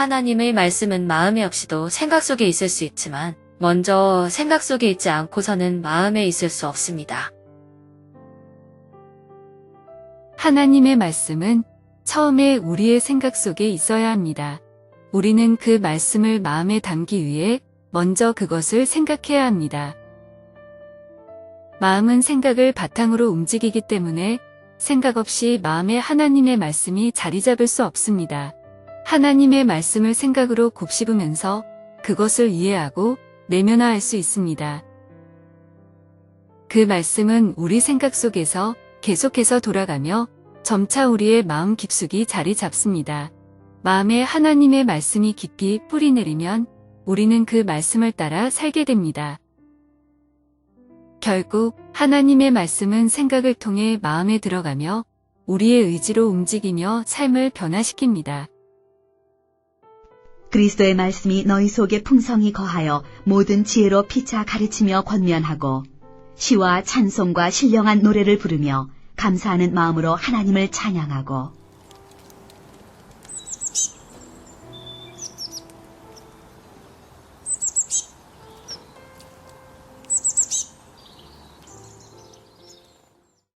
하나님의 말씀은 마음에 없이도 생각 속에 있을 수 있지만 먼저 생각 속에 있지 않고서는 마음에 있을 수 없습니다. 하나님의 말씀은 처음에 우리의 생각 속에 있어야 합니다. 우리는 그 말씀을 마음에 담기 위해 먼저 그것을 생각해야 합니다. 마음은 생각을 바탕으로 움직이기 때문에 생각 없이 마음에 하나님의 말씀이 자리 잡을 수 없습니다. 하나님의 말씀을 생각으로 곱씹으면서 그것을 이해하고 내면화할 수 있습니다. 그 말씀은 우리 생각 속에서 계속해서 돌아가며 점차 우리의 마음 깊숙이 자리 잡습니다. 마음에 하나님의 말씀이 깊이 뿌리 내리면 우리는 그 말씀을 따라 살게 됩니다. 결국 하나님의 말씀은 생각을 통해 마음에 들어가며 우리의 의지로 움직이며 삶을 변화시킵니다. 그리스도의 말씀이 너희 속에 풍성히 거하여 모든 지혜로 피차 가르치며 권면하고 시와 찬송과 신령한 노래를 부르며 감사하는 마음으로 하나님을 찬양하고